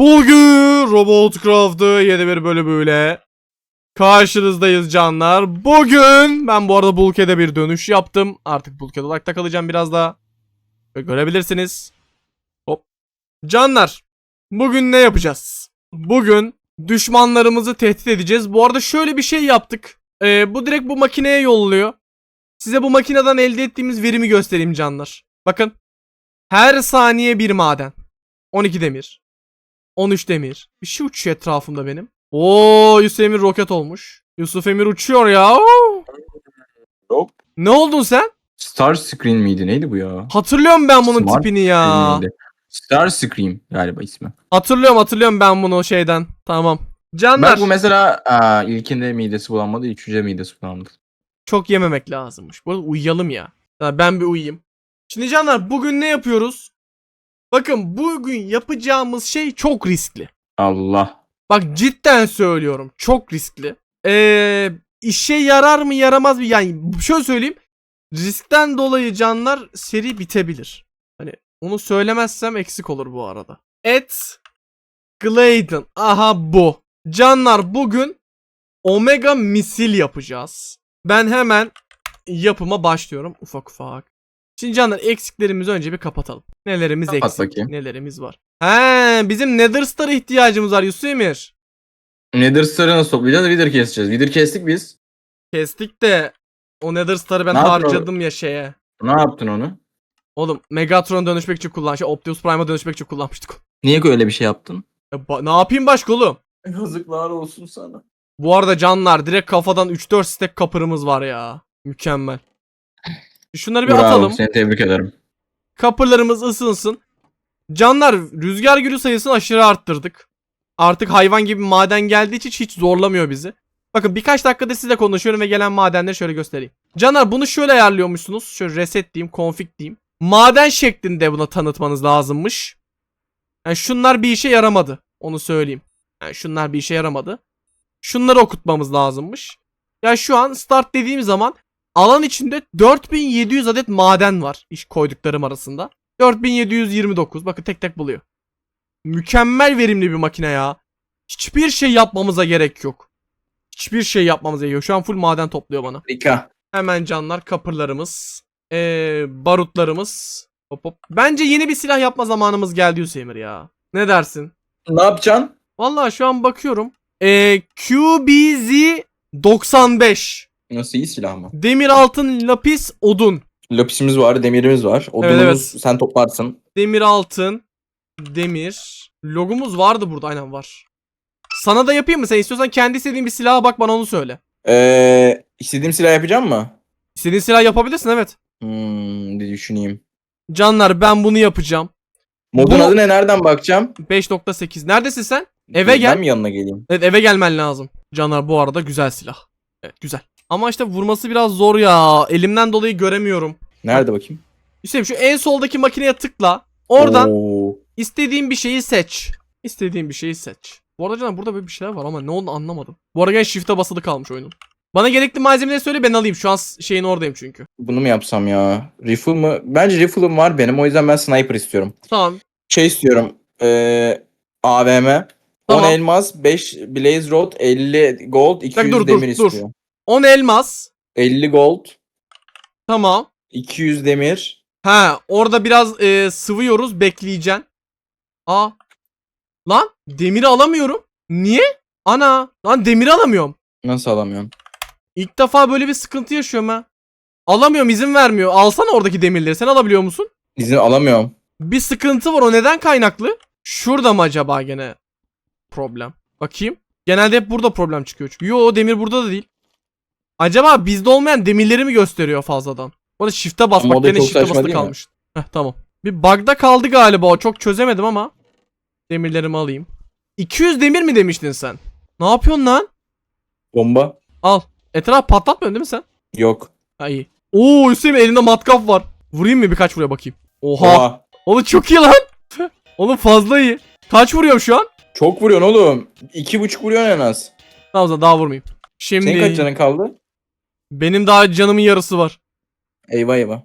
Bugün Robot Craft'ı yeni bir bölümüyle karşınızdayız canlar. Bugün ben bu arada Bulkhead'e bir dönüş yaptım. Artık Bulkhead olarak da kalacağım biraz daha. Görebilirsiniz. Hop. Canlar bugün ne yapacağız? Bugün düşmanlarımızı tehdit edeceğiz. Bu arada şöyle bir şey yaptık. Ee, bu direkt bu makineye yolluyor. Size bu makineden elde ettiğimiz verimi göstereyim canlar. Bakın. Her saniye bir maden. 12 demir. 13 demir. Bir şey uçuyor etrafımda benim. Oo Yusuf Emir roket olmuş. Yusuf Emir uçuyor ya. Yok. Ne oldun sen? Star Screen miydi? Neydi bu ya? Hatırlıyorum ben bunun Smart tipini ya. Star Scream galiba ismi. Hatırlıyorum hatırlıyorum ben bunu şeyden. Tamam. Canlar Bak bu mesela aa, ilkinde midesi bulanmadı, üçüncü midesi bulandı. çok yememek lazımmış. Bu arada uyuyalım ya. Ya Ben bir uyuyayım. Şimdi canlar bugün ne yapıyoruz? Bakın bugün yapacağımız şey çok riskli. Allah. Bak cidden söylüyorum. Çok riskli. Ee, işe yarar mı yaramaz mı? Yani şöyle söyleyeyim. Riskten dolayı canlar seri bitebilir. Hani onu söylemezsem eksik olur bu arada. Et Gladen. Aha bu. Canlar bugün Omega misil yapacağız. Ben hemen yapıma başlıyorum ufak ufak. Şimdi canlar eksiklerimizi önce bir kapatalım. Nelerimiz Kapat eksik, bakayım. nelerimiz var. He, bizim Nether Star'a ihtiyacımız var Yusuf Emir. Nether Star'ı nasıl toplayacağız? Wither keseceğiz. Wither kestik biz. Kestik de o Nether Star'ı ben Ne yaptın harcadım ya şeye. Ne yaptın onu? Oğlum Megatron dönüşmek için kullan. Şey, Optimus Prime'a dönüşmek için kullanmıştık. Niye öyle bir şey yaptın? Ya ba- ne yapayım başka oğlum? Yazıklar olsun sana. Bu arada canlar direkt kafadan 3-4 stack kapırımız var ya. Mükemmel. Şunları bir Bravo, atalım. seni tebrik ederim. Kapırlarımız ısınsın. Canlar rüzgar gülü sayısını aşırı arttırdık. Artık hayvan gibi maden geldiği için hiç zorlamıyor bizi. Bakın birkaç dakikada sizle konuşuyorum ve gelen madenleri şöyle göstereyim. Canlar bunu şöyle ayarlıyormuşsunuz. Şöyle reset diyeyim, config diyeyim. Maden şeklinde buna tanıtmanız lazımmış. Yani şunlar bir işe yaramadı. Onu söyleyeyim. Yani şunlar bir işe yaramadı. Şunları okutmamız lazımmış. Ya şu an start dediğim zaman alan içinde 4700 adet maden var iş koyduklarım arasında. 4729 bakın tek tek buluyor. Mükemmel verimli bir makine ya. Hiçbir şey yapmamıza gerek yok. Hiçbir şey yapmamıza gerek yok. Şu an full maden topluyor bana. Harika. Hemen canlar kapırlarımız. Ee, barutlarımız. Hop hop. Bence yeni bir silah yapma zamanımız geldi Hüseyin ya. Ne dersin? Ne yapacaksın? Vallahi şu an bakıyorum. Ee, QBZ 95. Nasıl iyi silah mı? Demir altın lapis odun. Lapisimiz var, demirimiz var. Odunumuz evet. sen toplarsın. Demir altın. Demir. Logomuz vardı burada aynen var. Sana da yapayım mı? Sen istiyorsan kendi istediğin bir silaha bak bana onu söyle. Ee, istediğim silah yapacağım mı? İstediğin silah yapabilirsin evet. Hmm, bir düşüneyim. Canlar ben bunu yapacağım. Modun Bu- adı ne? Nereden bakacağım? 5.8. Neredesin sen? Eve Ben gel. mi yanına geleyim? Evet eve gelmen lazım. Canlar bu arada güzel silah. Evet güzel. Ama işte vurması biraz zor ya. Elimden dolayı göremiyorum. Nerede bakayım? Hüseyin şu en soldaki makineye tıkla. Oradan Oo. istediğin bir şeyi seç. İstediğin bir şeyi seç. Bu arada canım burada böyle bir şeyler var ama ne olduğunu anlamadım. Bu arada gene shift'e basılı kalmış oyunun. Bana gerekli malzemeleri söyle ben alayım. Şu an şeyin oradayım çünkü. Bunu mu yapsam ya? Rifle mı? Bence rifle'ım var benim. O yüzden ben sniper istiyorum. Tamam. Şey istiyorum. Ee, AVM. Tamam. 10 elmas, 5 blaze rod, 50 gold, 200 dur, dur, demir dur. istiyor. 10 elmas. 50 gold, Tamam. 200 demir. Ha orada biraz e, sıvıyoruz bekleyeceksin. Aa. Lan demiri alamıyorum. Niye? Ana. Lan demiri alamıyorum. Nasıl alamıyorum? İlk defa böyle bir sıkıntı yaşıyorum ha. Alamıyorum izin vermiyor. Alsana oradaki demirleri. Sen alabiliyor musun? İzin alamıyorum. Bir sıkıntı var. O neden kaynaklı? Şurada mı acaba gene problem? Bakayım. Genelde hep burada problem çıkıyor çünkü. Yo demir burada da değil. Acaba bizde olmayan demirleri mi gösteriyor fazladan? Bu arada shift'e bas. Ama o Bak da gene shift'e basılı kalmış. Heh tamam. Bir bug'da kaldı galiba o. Çok çözemedim ama. Demirlerimi alayım. 200 demir mi demiştin sen? Ne yapıyorsun lan? Bomba? Al. Etraf patlatmıyorsun değil mi sen? Yok. Ha iyi. Oo Hüseyin elinde matkap var. Vurayım mı birkaç vuruyor bakayım. Oha. Oha. Oğlum çok iyi lan. Oğlum fazla iyi. Kaç vuruyorum şu an? Çok vuruyorsun oğlum. 2.5 vuruyorsun en az. Tamam o zaman daha vurmayayım. Şimdi Senin kaç canın kaldı? Benim daha canımın yarısı var. Eyvah eyvah.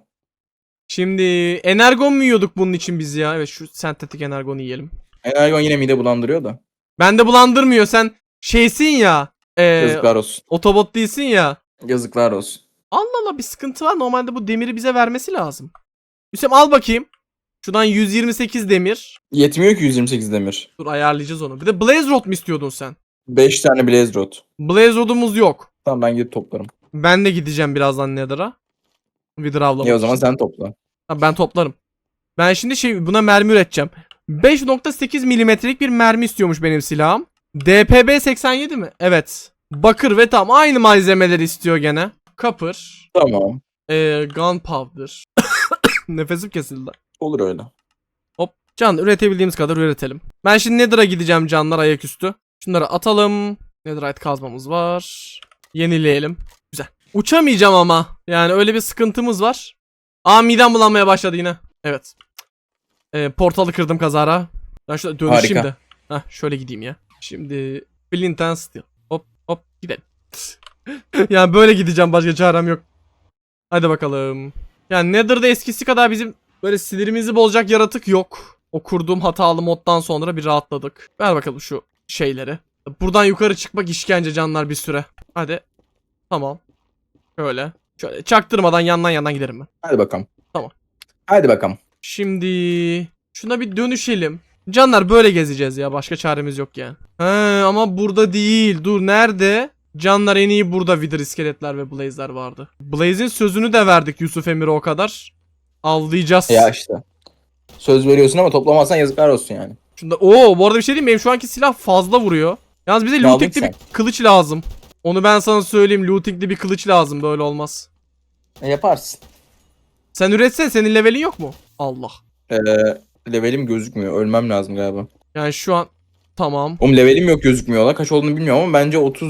Şimdi energon mu yiyorduk bunun için biz ya? Evet şu sentetik energonu yiyelim. Energon yine mide bulandırıyor da. Bende bulandırmıyor sen şeysin ya. E, Yazıklar olsun. otobot değilsin ya. Yazıklar olsun. Allah Allah bir sıkıntı var. Normalde bu demiri bize vermesi lazım. Hüseyin al bakayım. Şuradan 128 demir. Yetmiyor ki 128 demir. Dur ayarlayacağız onu. Bir de Blaze Rod mu istiyordun sen? 5 tane Blaze Rod. Blaze Rod'umuz yok. Tamam ben gidip toplarım. Ben de gideceğim birazdan Nether'a. Wither avlamak İyi o zaman için. sen topla. Ha, ben toplarım. Ben şimdi şey buna mermi üreteceğim. 5.8 milimetrelik bir mermi istiyormuş benim silahım. DPB 87 mi? Evet. Bakır ve tam aynı malzemeleri istiyor gene. Copper. Tamam. Ee, gunpowder. Nefesim kesildi. Olur öyle. Hop. Can üretebildiğimiz kadar üretelim. Ben şimdi Nether'a gideceğim canlar ayaküstü. Şunları atalım. Netherite kazmamız var. Yenileyelim. Uçamayacağım ama. Yani öyle bir sıkıntımız var. Aa midem bulanmaya başladı yine. Evet. Ee, portalı kırdım kazara. Ben şöyle dönüşeyim Harika. de. Heh, şöyle gideyim ya. Şimdi Flint and Steel. Hop hop gidelim. yani böyle gideceğim başka çarem yok. Hadi bakalım. Yani Nether'da eskisi kadar bizim böyle sinirimizi bozacak yaratık yok. O kurduğum hatalı moddan sonra bir rahatladık. Ver bakalım şu şeyleri. Buradan yukarı çıkmak işkence canlar bir süre. Hadi. Tamam. Şöyle. Şöyle çaktırmadan yandan yandan giderim ben. Hadi bakalım. Tamam. Hadi bakalım. Şimdi şuna bir dönüşelim. Canlar böyle gezeceğiz ya. Başka çaremiz yok yani. He, ama burada değil. Dur nerede? Canlar en iyi burada Wither iskeletler ve Blaze'ler vardı. Blaze'in sözünü de verdik Yusuf Emir'e o kadar. Avlayacağız. Ya işte. Söz veriyorsun ama toplamazsan yazıklar olsun yani. Şunda Oo bu arada bir şey diyeyim mi? Benim şu anki silah fazla vuruyor. Yalnız bize lootingli bir kılıç lazım. Onu ben sana söyleyeyim. Lootingli bir kılıç lazım. Böyle olmaz. E, yaparsın. Sen üretsen senin levelin yok mu? Allah. Ee, levelim gözükmüyor. Ölmem lazım galiba. Yani şu an tamam. Oğlum levelim yok gözükmüyor la. Kaç olduğunu bilmiyorum ama bence 30...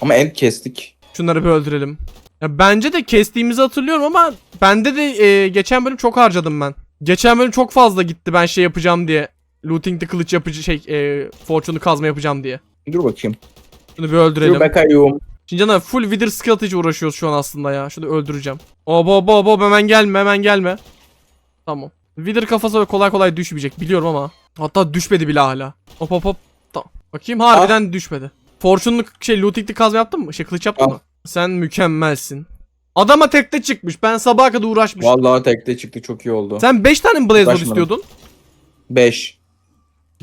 Ama end kestik. Şunları bir öldürelim. Ya bence de kestiğimizi hatırlıyorum ama bende de e, geçen bölüm çok harcadım ben. Geçen bölüm çok fazla gitti ben şey yapacağım diye. Looting'de kılıç yapıcı şey e, fortune'u kazma yapacağım diye. Dur bakayım. Şunu bir öldürelim. Bakayım. Şimdi canım full Wither Skeleton uğraşıyoruz şu an aslında ya. Şunu öldüreceğim. Obo obo obo hemen gelme hemen gelme. Tamam. Wither kafası kolay kolay düşmeyecek biliyorum ama. Hatta düşmedi bile hala. Hop hop hop. Tamam. Bakayım harbiden düşmedi. Fortune'lu şey looting'li kazma yaptın mı? Şey kılıç yaptın Al. mı? Sen mükemmelsin. Adama tekte çıkmış. Ben sabaha kadar uğraşmışım. Vallahi tekte çıktı çok iyi oldu. Sen 5 tane mi Blaze istiyordun? 5.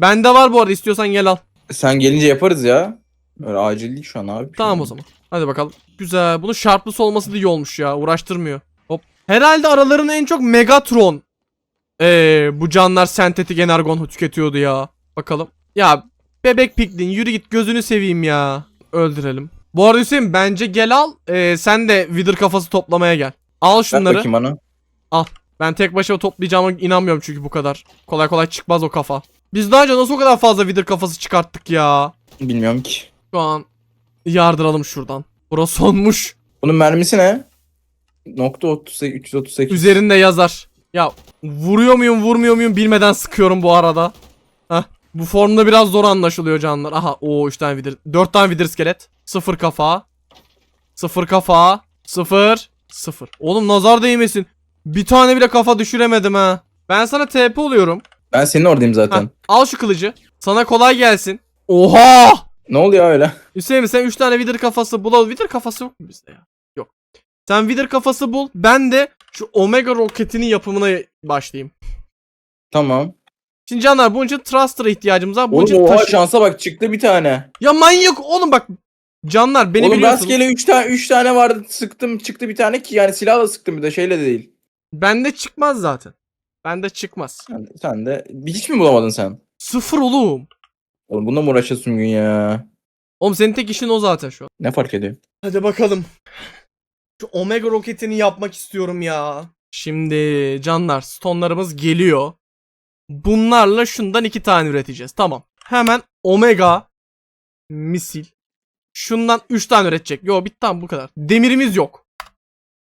Bende var bu arada istiyorsan gel al. Sen gelince yaparız ya. Öyle acil değil şu an abi. Tamam o zaman. Hadi bakalım. Güzel. Bunun sharplısı olması da iyi olmuş ya. Uğraştırmıyor. Hop. Herhalde aralarında en çok Megatron. Ee, bu canlar sentetik energon tüketiyordu ya. Bakalım. Ya bebek piklin yürü git gözünü seveyim ya. Öldürelim. Bu arada Hüseyin bence gel al. Ee, sen de Wither kafası toplamaya gel. Al şunları. bakayım bana. Ben tek başıma toplayacağıma inanmıyorum çünkü bu kadar. Kolay kolay çıkmaz o kafa. Biz daha önce nasıl o kadar fazla Wither kafası çıkarttık ya. Bilmiyorum ki. Şu an yardıralım şuradan. Burası sonmuş. Bunun mermisi ne? Nokta 38, 338. Üzerinde yazar. Ya vuruyor muyum vurmuyor muyum bilmeden sıkıyorum bu arada. Heh. Bu formda biraz zor anlaşılıyor canlar. Aha o 3 tane vidir. 4 tane vidir iskelet. 0 kafa. 0 kafa. 0. 0. Oğlum nazar değmesin. Bir tane bile kafa düşüremedim ha. Ben sana TP oluyorum. Ben senin oradayım Heh, zaten. al şu kılıcı. Sana kolay gelsin. Oha! Ne oluyor öyle? Hüseyin sen 3 tane Wither kafası bul. Wither kafası yok mu bizde ya? Yok. Sen Wither kafası bul. Ben de şu Omega roketinin yapımına başlayayım. Tamam. Şimdi canlar bunun için Thruster'a ihtiyacımız var. Bunun Oğlum için oha taşı- şansa bak çıktı bir tane. Ya manyak oğlum bak. Canlar beni Oğlum biliyorsunuz. rastgele 3 tane 3 tane vardı sıktım çıktı bir tane ki yani silahla sıktım bir de şeyle de değil. Bende çıkmaz zaten. Bende çıkmaz. Sen, sen de hiç mi bulamadın sen? Sıfır oğlum. Oğlum bununla mı uğraşıyorsun gün ya? Oğlum senin tek işin o zaten şu an. Ne fark ediyor? Hadi bakalım. Şu Omega roketini yapmak istiyorum ya. Şimdi canlar stonelarımız geliyor. Bunlarla şundan iki tane üreteceğiz. Tamam. Hemen Omega misil. Şundan üç tane üretecek. Yo bitti tamam bu kadar. Demirimiz yok.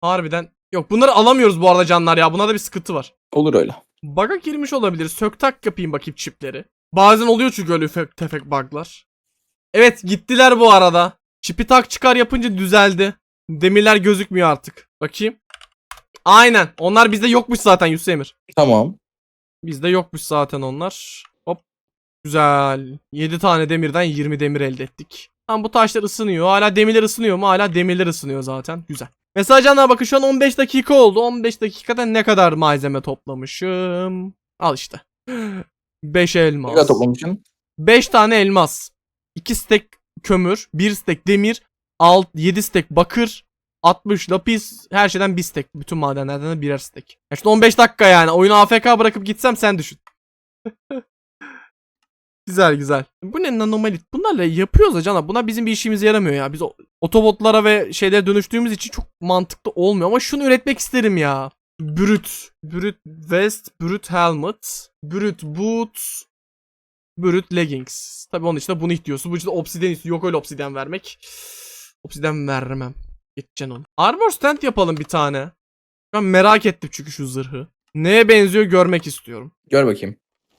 Harbiden yok. Bunları alamıyoruz bu arada canlar ya. Buna da bir sıkıntı var. Olur öyle. Bug'a girmiş olabilir. Sök tak yapayım bakayım çipleri. Bazen oluyor çünkü öyle ufak tefek bug'lar. Evet gittiler bu arada. Çipi tak çıkar yapınca düzeldi. Demirler gözükmüyor artık. Bakayım. Aynen. Onlar bizde yokmuş zaten Yusuf Emir. Tamam. Bizde yokmuş zaten onlar. Hop. Güzel. 7 tane demirden 20 demir elde ettik. Tamam bu taşlar ısınıyor. Hala demirler ısınıyor mu? Hala demirler ısınıyor zaten. Güzel. Mesela canlar bakın şu an 15 dakika oldu. 15 dakikada ne kadar malzeme toplamışım? Al işte. 5 Ne kadar elmas. toplamışsın? 5 tane elmas. 2 stek kömür. 1 stek demir. 6, 7 stek bakır. 60 lapis. Her şeyden 1 stek. Bütün madenlerden de birer stek. Ya şimdi 15 dakika yani. Oyunu AFK bırakıp gitsem sen düşün. güzel güzel. Bu ne anomalit? Bunlarla yapıyoruz da canım. Bunlar bizim bir işimize yaramıyor ya. Biz otobotlara ve şeylere dönüştüğümüz için çok mantıklı olmuyor. Ama şunu üretmek isterim ya. Brüt. Brüt vest. Brüt helmet. Brüt boots. Brüt leggings. Tabi onun için de bunu istiyorsun. Bu için de obsidian istiyor. Yok öyle obsidian vermek. Obsidian vermem. Geçeceksin onu. Armor stand yapalım bir tane. Ben merak ettim çünkü şu zırhı. Neye benziyor görmek istiyorum. Gör bakayım.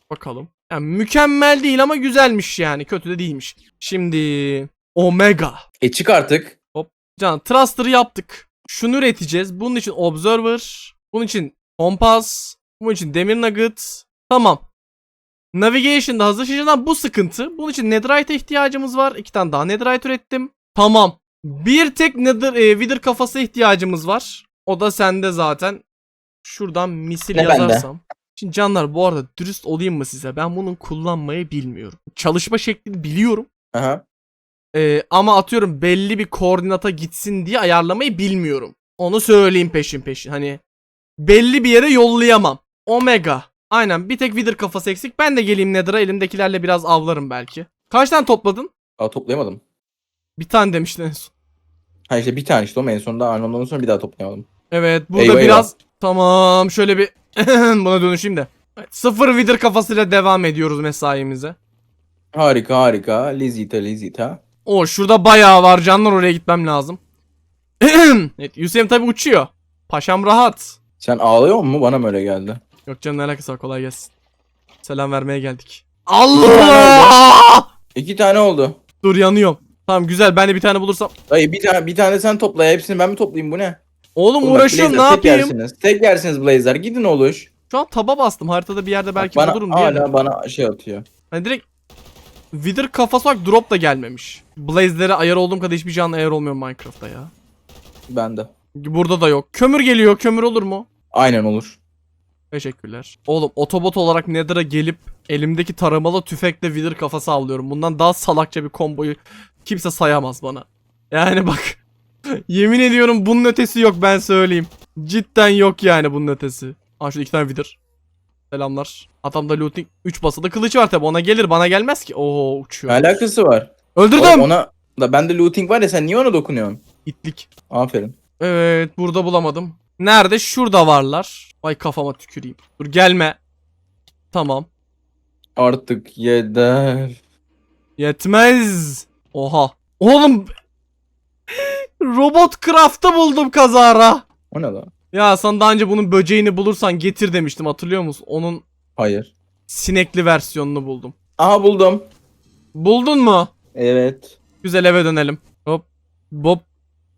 Bakalım. Yani mükemmel değil ama güzelmiş yani. Kötü de değilmiş. Şimdi Omega. E çık artık. Can Thruster'ı yaptık. Şunu üreteceğiz. Bunun için Observer. Bunun için Kompas. Bunun için Demir Nugget. Tamam. Navigation'da hazır. Şimdi bu sıkıntı. Bunun için Netherite ihtiyacımız var. İki tane daha Netherite ürettim. Tamam. Bir tek Nether, e, Wither kafası ihtiyacımız var. O da sende zaten. Şuradan misil Ne bende? yazarsam. Şimdi canlar bu arada dürüst olayım mı size? Ben bunun kullanmayı bilmiyorum. Çalışma şeklini biliyorum. Aha. Ee, ama atıyorum belli bir koordinata gitsin diye ayarlamayı bilmiyorum. Onu söyleyeyim peşin peşin. Hani belli bir yere yollayamam. Omega. Aynen bir tek Wither kafası eksik. Ben de geleyim Nether'a elimdekilerle biraz avlarım belki. Kaç tane topladın? Aa toplayamadım. Bir tane demiştin en son. Ha işte bir tane işte o en sonunda Arnold'dan sonra bir daha toplayamadım. Evet burada Eyvah, biraz tamam şöyle bir buna dönüşeyim de. Evet, sıfır Wither kafasıyla devam ediyoruz mesaimize. Harika harika. Lizita Lizita. O şurada bayağı var canlar oraya gitmem lazım. evet Hüseyin tabi uçuyor. Paşam rahat. Sen ağlıyor musun? Bana mı öyle geldi? Yok canım ne alakası var kolay gelsin. Selam vermeye geldik. Allah! İki tane oldu. Dur yanıyorum. Tamam güzel ben de bir tane bulursam. Dayı bir tane bir tane sen topla ya. Hepsini ben mi toplayayım bu ne? Oğlum bak, uğraşıyorum ne Blazer, tek yapayım? yersiniz. Tek yersiniz Blazer. Gidin oluş. Şu an taba bastım haritada bir yerde belki bana, bulurum diye. Hala bana şey atıyor. Hani direkt Wither kafası olarak drop da gelmemiş. Blaze'lere ayar olduğum kadar hiçbir canlı ayar olmuyor Minecraft'ta ya. Ben de. Burada da yok. Kömür geliyor. Kömür olur mu? Aynen olur. Teşekkürler. Oğlum otobot olarak Nether'a gelip elimdeki taramalı tüfekle Wither kafası avlıyorum. Bundan daha salakça bir komboyu kimse sayamaz bana. Yani bak. yemin ediyorum bunun ötesi yok ben söyleyeyim. Cidden yok yani bunun ötesi. Aa şurada iki tane Wither. Selamlar. Adamda looting 3 basılı kılıç var tabi ona gelir bana gelmez ki. Oo uçuyor. Ne alakası var? Öldürdüm. Oğlum ona da bende looting var ya sen niye ona dokunuyorsun? İtlik. Aferin. Evet burada bulamadım. Nerede? Şurada varlar. Ay kafama tüküreyim. Dur gelme. Tamam. Artık yeter. Yetmez. Oha. Oğlum. Robot craft'ı buldum kazara. O ne lan? Ya sen daha önce bunun böceğini bulursan getir demiştim hatırlıyor musun? Onun Hayır. sinekli versiyonunu buldum. Aha buldum. Buldun mu? Evet. Güzel eve dönelim. Hop. Bop.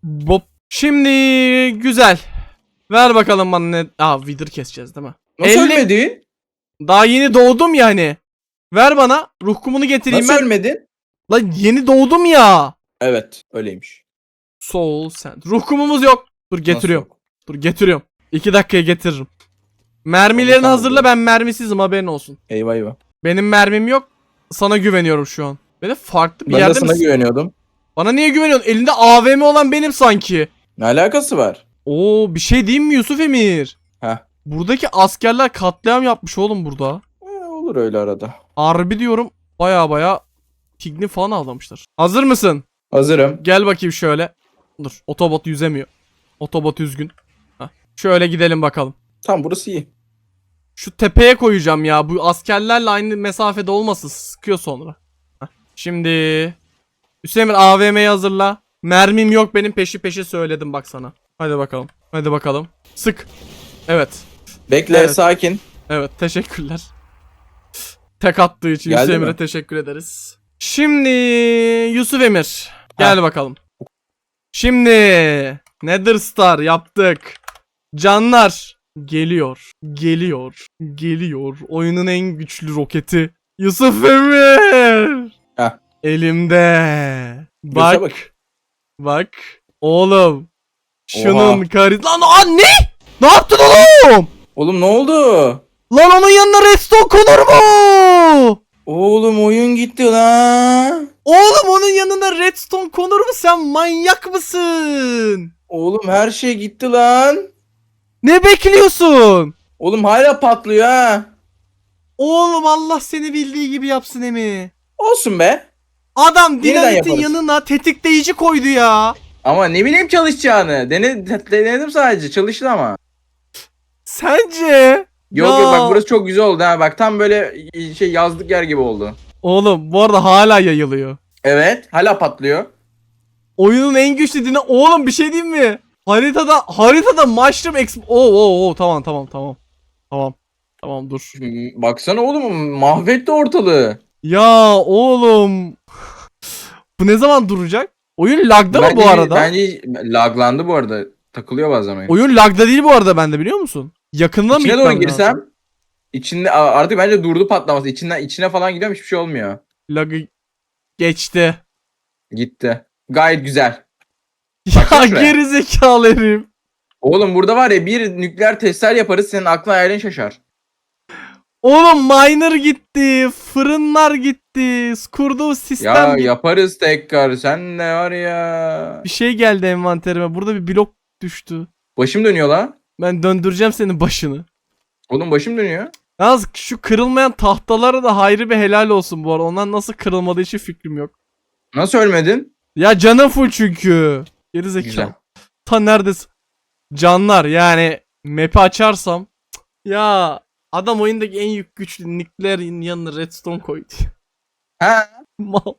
Bop. Şimdi güzel. Ver bakalım bana ne... Aa Wither keseceğiz değil mi? Nasıl 50 ölmedin? Daha yeni doğdum yani. Ver bana. Ruh kumunu getireyim Nasıl ben. ölmedin? Lan yeni doğdum ya. Evet öyleymiş. Soul Sand. Ruh kumumuz yok. Dur getiriyorum. Nasıl? Dur getiriyorum. İki dakikaya getiririm. Mermilerini Tamam, hazırla ben mermisizim haberin olsun. Eyvah eyvah. Benim mermim yok. Sana güveniyorum şu an. De farklı bir Ben de yerde sana misin? güveniyordum. Bana niye güveniyorsun? Elinde AVM olan benim sanki. Ne alakası var? Oo bir şey diyeyim mi Yusuf Emir? Heh. Buradaki askerler katliam yapmış oğlum burada. Ee, olur öyle arada. Harbi diyorum baya baya Tigni falan avlamışlar. Hazır mısın? Hazırım. Gel bakayım şöyle. Dur otobot yüzemiyor. Otobot üzgün. Heh. Şöyle gidelim bakalım. Tamam burası iyi. Şu tepeye koyacağım ya. Bu askerlerle aynı mesafede olmasın. Sıkıyor sonra. Heh. Şimdi Hüseyin AVM'yi hazırla. Mermim yok benim peşi peşi söyledim bak sana. Hadi bakalım. Hadi bakalım. Sık. Evet. Bekle Evet. sakin. Evet teşekkürler. Tek attığı için Geldi Yusuf mi? Emir'e teşekkür ederiz. Şimdi Yusuf Emir. Gel bakalım. Şimdi Nether Star yaptık. Canlar geliyor. Geliyor. Geliyor. Oyunun en güçlü roketi Yusuf Emir. Heh. Elimde. Göze Bak. Bak. Oğlum. Şunun Oha. karizması. Lan aa, ne? Ne yaptın oğlum? Oğlum ne oldu? Lan onun yanına redstone konur mu? Oğlum oyun gitti lan. Oğlum onun yanına redstone konur mu? Sen manyak mısın? Oğlum her şey gitti lan. Ne bekliyorsun? Oğlum hala patlıyor ha. Oğlum Allah seni bildiği gibi yapsın Emi. Olsun be. Adam Yeniden dinamitin yaparız. yanına tetikleyici koydu ya. Ama ne bileyim çalışacağını. Dene, denedim sadece. Çalıştı ama. Sence? Yok Ya. yok bak burası çok güzel oldu ha. Bak tam böyle şey yazlık yer gibi oldu. Oğlum bu arada hala yayılıyor. Evet. Hala patlıyor. Oyunun en güçlü dine... Oğlum bir şey diyeyim mi? Haritada haritada mushroom exp... Oo oo oo tamam tamam tamam. Tamam. Tamam dur. Baksana oğlum mahvetti ortalığı. Ya oğlum. Bu ne zaman duracak? Oyun lagda mı bu arada? Bence laglandı bu arada. Takılıyor bazen oyun. Oyun lagda değil bu arada bende biliyor musun? Yakında mı İçine doğru lazım? girsem içinde a- artık bence durdu patlaması. İçinden içine falan gidiyorum hiçbir şey olmuyor. Lagı geçti. Gitti. Gayet güzel. Ya şuraya. geri zekalı herif. Oğlum burada var ya bir nükleer testler yaparız senin aklın hayalin şaşar. Oğlum miner gitti. Fırınlar gitti. Kurduğu sistem Ya gitti. yaparız tekrar sen ne var ya. Bir şey geldi envanterime. Burada bir blok düştü. Başım dönüyor la. Ben döndüreceğim senin başını. Oğlum başım dönüyor. Yalnız şu kırılmayan tahtalara da hayrı bir helal olsun bu arada. Onlar nasıl kırılmadığı için fikrim yok. Nasıl ölmedin? Ya canım full çünkü. Geri zekalı. Güzel. Ta neredesin? Canlar yani map'i açarsam ya adam oyundaki en yük güçlü nicklerin yanına redstone koydu. Ha? Mal.